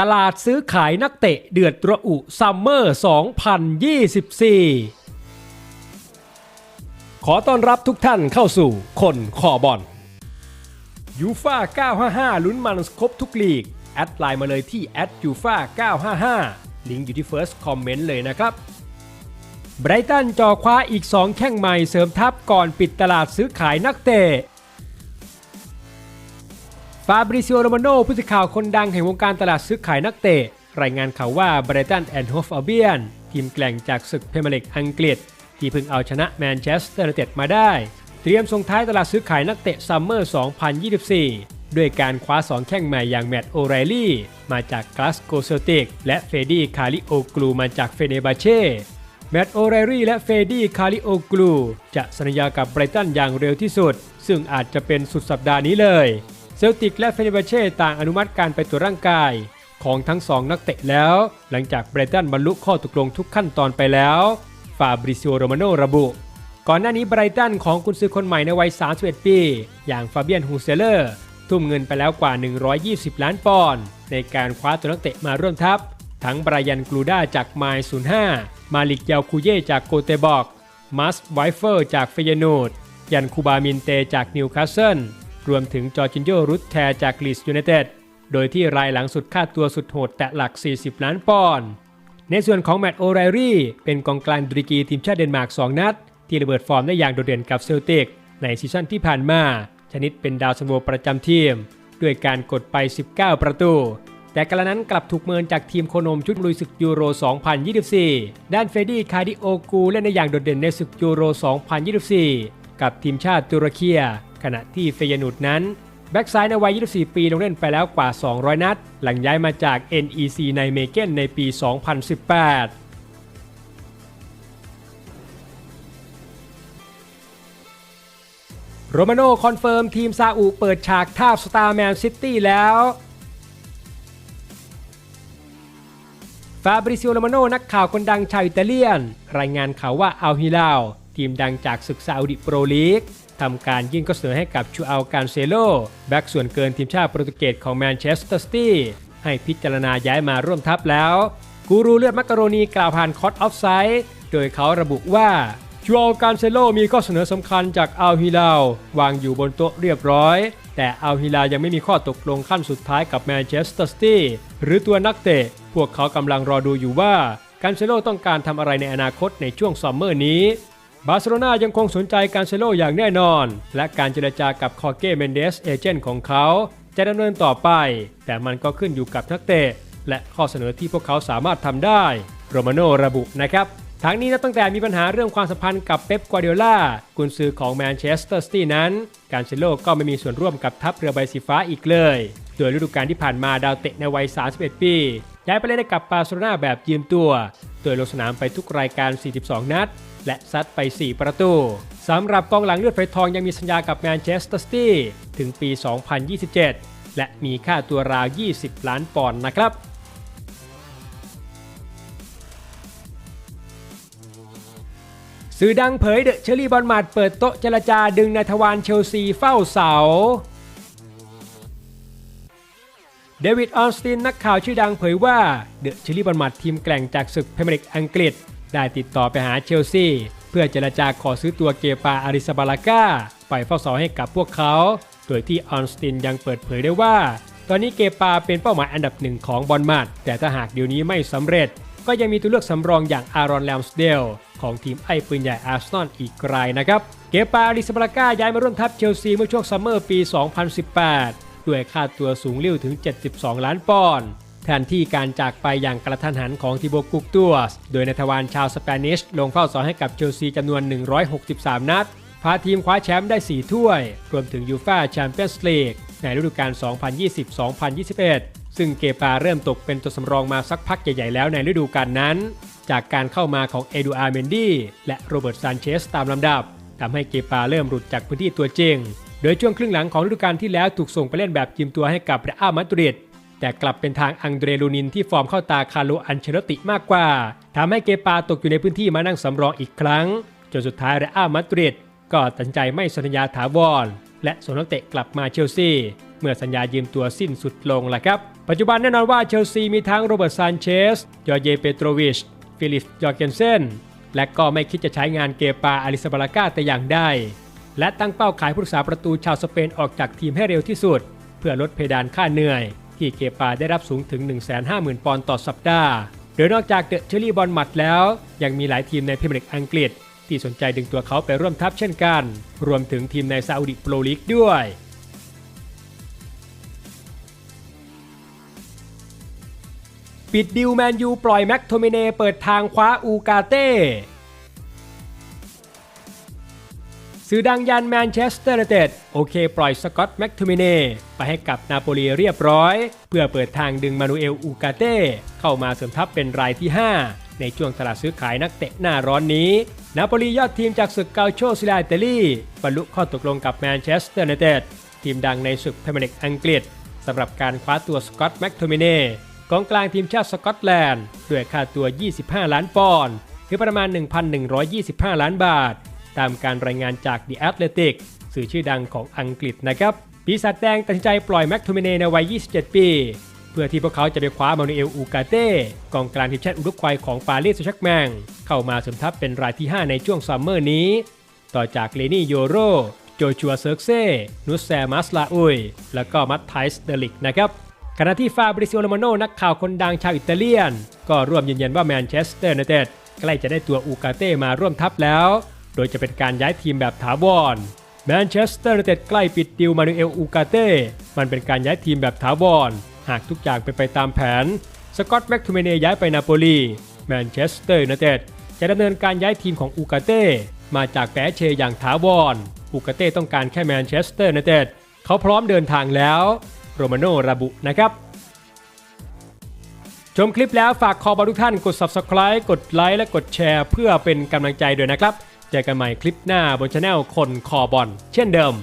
ตลาดซื้อขายนักเตะเดือดระอุซัมเมอร์ 2024 ขอต้อนรับทุกท่านเข้าสู่คนคอบอลยูฟา955 ลุ้นมันครบทุกลีก แอดไลน์มาเลยที่แอดยูฟา955 ลิงก์อยู่ที่ First Comment เลยนะครับไบรตันจอคว้าอีก 2 แข้งใหม่เสริมทัพก่อนปิดตลาดซื้อขายนักเตะ ฟาบริซิโอโรมาโนผู้สื่อข่าวคนดังแห่งวงการตลาดซื้อขายนักเตะ รายงานข่าวว่าไบรตันแอนด์โฮฟอัลเบียนทีมแกล่งจากศึกเพรเมียร์ลีกอังกฤษ ที่เพิ่งเอาชนะแมนเชสเตอร์ยูไนเต็ดมาได้ เตรียมส่งท้ายตลาดซื้อขายนักเตะซัมเมอร์ 2024 ด้วยการคว้า 2 แข้งใหม่อย่างแมตต์โอไรลี่ มาจากกลาสโกเซลติกและเฟดี้คาริโอกลูมาจากเฟเนบาเช่แมตต์โอไรรี่และเฟดี้คาริโอกลูจะสัญญากับไบรตันอย่างเร็วที่สุด ซึ่งอาจจะเป็นสุดสัปดาห์นี้เลย เซลติกและเฟเนบาเช่ต่างอนุมัติการไปตรวจร่างกาย ของทั้งสองนักเตะแล้ว หลังจากไบรตันบรรลุข้อตกลงทุกขั้นตอนไปแล้วฟาบริซิโอโรมาโนระบุ ก่อนหน้านี้ไบรตันของกุนซือคนใหม่ในวัย 31 ปี อย่างฟาเบียนฮูเซเลอร์ ทุ่มเงินไปแล้วกว่า 120 ล้านปอนด์ในการคว้าตัวนักเตะมาร่วมทัพ ทั้งบรายันกลูด้าจากไมล์05 มาลิกยาวคูเย่จากโกเตบอกมัสไวเฟอร์จากเฟยโนดยันคูบามินเตจากนิวคาสเซิล รวมถึงจอร์จินโยรุตแทจากลีสยูไนเต็ดโดยที่รายหลังสุดค่าตัวสุดโหดแตะหลัก 40 ล้านปอนด์ในส่วนของแมตต์โอไรรี่เป็นกองกลางดริกีทีมชาติเดนมาร์ก 2 นัด ที่ระเบิดฟอร์มได้อย่างโดดเด่นกับเซลติกในซีซั่นที่ผ่านมา ชนิดเป็นดาวซันโวประจำทีม ด้วยการกดไป 19 ประตู แต่กระนั้นกลับถูกเมินจากทีมโคนมชุดลุยศึกยูโร 2024 ด้านเฟรดี้คาร์ดิโอกูเล่นในอย่างโดดเด่นในศึกยูโร 2024 กับทีมชาติตุรเกีย ขณะที่เฟยนูดนั้นแบ็กซ้ายในวัย 24 ปีลงเล่นไปแล้วกว่า 200 นัด หลังย้ายมาจาก NEC ในเมเกนในปี 2018โรมาโน่คอนเฟิร์มทีมซาอุเปิดฉากท่าสตาร์แมนซิตี้แล้วฟาบริซิโอโรมาโน่นักข่าวคนดังชาวอิตาเลียน รายงานข่าวว่าอัลฮิลาลทีมดังจากศึกซาอุดิโปรลีก ทำการยื่นข้อเสนอให้กับชูอัลการเซโลแบ็กส่วนเกินทีมชาติโปรตุเกสของแมนเชสเตอร์ซิตี้ให้พิจารณาย้ายมาร่วมทัพแล้ว กูรูเลือดมักกะโรนีกล่าวผ่านคอตออฟไซด์โดยเขาระบุว่าชัวการเซโลมีข้อเสนอสำคัญจากอัลฮิลาวางอยู่บนโต๊ะเรียบร้อย แต่อัลฮิลายังไม่มีข้อตกลงขั้นสุดท้ายกับแมนเชสเตอร์ซิตี้หรือตัวนักเตะ พวกเขากำลังรอดูอยู่ว่าการเซโลต้องการทำอะไรในอนาคตในช่วงซัมเมอร์นี้ บาร์เซโลนายังคงสนใจการเซโลอย่างแน่นอน และการเจรจากับคอร์เก้เมนเดสเอเจนต์ของเขาจะดำเนินต่อไป แต่มันก็ขึ้นอยู่กับนักเตะ และข้อเสนอที่พวกเขาสามารถทำได้ โรมาโนระบุนะครับทั้งนี้นับตั้งแต่มีปัญหาเรื่องความสัมพันธ์กับเป๊ปกวาเดียล่ากุนซือของแมนเชสเตอร์ซิตี้นั้น การเซโลก็ไม่มีส่วนร่วมกับทัพเรือใบสีฟ้าอีกเลย โดยฤดูกาลที่ผ่านมาดาวเตะในวัย 31 ปี ย้ายไปเล่นกับบาร์เซโลนาแบบยืมตัว โดยลงสนามไปทุกรายการ 42 นัด และซัดไป 4 ประตูสำหรับกองหลังเลือดไฟทองยังมีสัญญากับแมนเชสเตอร์ซิตี้ถึงปี 2027 และมีค่าตัวราว 20 ล้านปอนด์นะครับสื่อดังเผยเดอะเชอรี่บอลมาดเปิดโต๊ะเจรจาดึงนายทวารเชลซีเฝ้าเสา เดวิดออนสตินนักข่าวชื่อดังเผยว่าเดอะเชอรี่บอลมาดทีมแกล่งจากศึกพรีเมียร์ลีกอังกฤษ ได้ติดต่อไปหาเชลซีเพื่อเจรจาขอซื้อตัวเกปาอาริซาบาลากาไปเฝ้าเสาให้กับพวกเขา โดยที่ออนสตินยังเปิดเผยได้ว่า ตอนนี้เกปาเป็นเป้าหมายอันดับหนึ่งของบอลมาดแต่ถ้าหากเดี๋ยวนี้ไม่สำเร็จ ก็ยังมีตัวเลือกสำรองอย่างอารอนแลมสเดลของทีมไอ้ปืนใหญ่อาร์เซนอลอีกรายนะครับ เกปาอาริซาบาลากาย้ายมาร่วมทัพเชลซีเมื่อช่วงซัมเมอร์ปี 2018 ด้วยค่าตัวสูงลิ่วถึง 72 ล้านปอนด์ แทนที่การจากไปอย่างกระทันหันของทิโบกุกตัวสโดยนายทวารชาวสเปนิชลงเฝ้าสอนให้กับเชลซีจำนวน 163 นัด พาทีมคว้าแชมป์ได้ 4 ถ้วย รวมถึงยูฟ่าแชมเปี้ยนส์ลีกในฤดูกาล 2020-2021 ซึ่งเกปาเริ่มตกเป็นตัวสำรองมาสักพักใหญ่ๆแล้วในฤดูกาลนั้น จากการเข้ามาของเอดูอาร์เมนดีและโรเบิร์ตซานเชสตามลำดับทำให้เกปาเริ่มหลุดจากพื้นที่ตัวจริง โดยช่วงครึ่งหลังของฤดูกาลที่แล้วถูกส่งไปเล่นแบบยืมตัวให้กับเรอัลมาดริด แต่กลับเป็นทางอังเดรลูนินที่ฟอร์มเข้าตาคาร์โลอันเชลติมากกว่าทำให้เกปาตกอยู่ในพื้นที่มานั่งสำรองอีกครั้ง จนสุดท้ายเรอัลมาดริดก็ตัดใจไม่สัญญาถาวร และส่งนักเตะกลับมาเชลซีเมื่อสัญญายืมตัวสิ้นสุดลงล่ะครับ ปัจจุบันแน่นอนว่าเชลซีมีทั้งโรเบิร์ตซานเชสยอเยเปโตรวิช ฟิลิปยอร์เกนเซนและก็ไม่คิดจะใช้งานเกปาอาริสบาลากาแต่อย่างใดและตั้งเป้าขายผู้รักษาประตูชาวสเปนออกจากทีมให้เร็วที่สุด เพื่อลดเพดานค่าเหนื่อย ที่เกปาได้รับสูงถึง 150,000 ปอนด์ต่อสัปดาห์ โดยนอกจากเดอะเชอรี่บอลมัดแล้ว ยังมีหลายทีมในพรีเมียร์ลีกอังกฤษ ที่สนใจดึงตัวเขาไปร่วมทัพเช่นกัน รวมถึงทีมในซาอุดิโปรลีกด้วยปิดดิวแมนยูปล่อยแม็กโทมิเนเปิดทางคว้าอูกาเต้ สื่อดังยันแมนเชสเตอร์เต็ดโอเคปล่อยสกอตแม็กโทมิเน่ไปให้กับนาโปลีเรียบร้อย เพื่อเปิดทางดึงมานูเอลอูกาเต้เข้ามาเสริมทัพเป็นรายที่ 5 ในช่วงตลาดซื้อขายนักเตะหน้าร้อนนี้ นาโปลียอดทีมจากศึกเกาโชซิลาอิตาลีบรรลุข้อตกลงกับแมนเชสเตอร์เต็ดทีมดังในศึกพรีเมียร์ลีกอังกฤษสำหรับการคว้าตัวสกอตแม็กโทมิเน่กองกลางทีมชาติสกอตแลนด์ด้วยค่าตัว 25 ล้านปอนด์หรือประมาณ 1,125 ล้านบาท ตามการรายงานจาก The Athletic สื่อชื่อดังของอังกฤษนะครับ ปีศาจแดงตัดสินใจปล่อยแม็กโทมิเนในวัย 27 ปี เพื่อที่พวกเขาจะไปคว้ามานูเอลอูกาเต้กองกลางทีมชาติอุรุกวัยของปารีสแซงต์แชร์กแมงเข้ามาเสริมทัพเป็นรายที่ 5 ในช่วงซัมเมอร์นี้ ต่อจากเลนี่โยโรโจชัวเซิร์กเซ่นุสแซมัสลาอุยแล้วก็มัตไทส์เดลิกนะครับขณะที่ฟาบริซิโอโรมาโนนักข่าวคนดังชาวอิตาเลียน ก็ร่วมยืนยันว่าแมนเชสเตอร์ยูไนเต็ดใกล้จะได้ตัวอูกาเต้มาร่วมทัพแล้ว โดยจะเป็นการย้ายทีมแบบถาวรแมนเชสเตอร์ยูไนเต็ดใกล้ปิดดิวมานูเอลอูกาเต้ มันเป็นการย้ายทีมแบบถาวร หากทุกอย่างเป็นไปตามแผน สกอตแม็กทูเมเนย้ายไปนาโปลี แมนเชสเตอร์ยูไนเต็ดจะดำเนินการย้ายทีมของอูกาเต้ มาจากแปเชอย่างถาวร อูกาเต้ต้องการแค่แมนเชสเตอร์ยูไนเต็ดเขาพร้อมเดินทางแล้ว โรมาโนระบุนะครับ ชมคลิปแล้วฝากขอบอทุกท่านกด subscribe กดไลค์และกดแชร์ เพื่อเป็นกำลังใจด้วยนะครับ เจอกันใหม่คลิปหน้าบนช anel คนคอบอลเช่นเดิม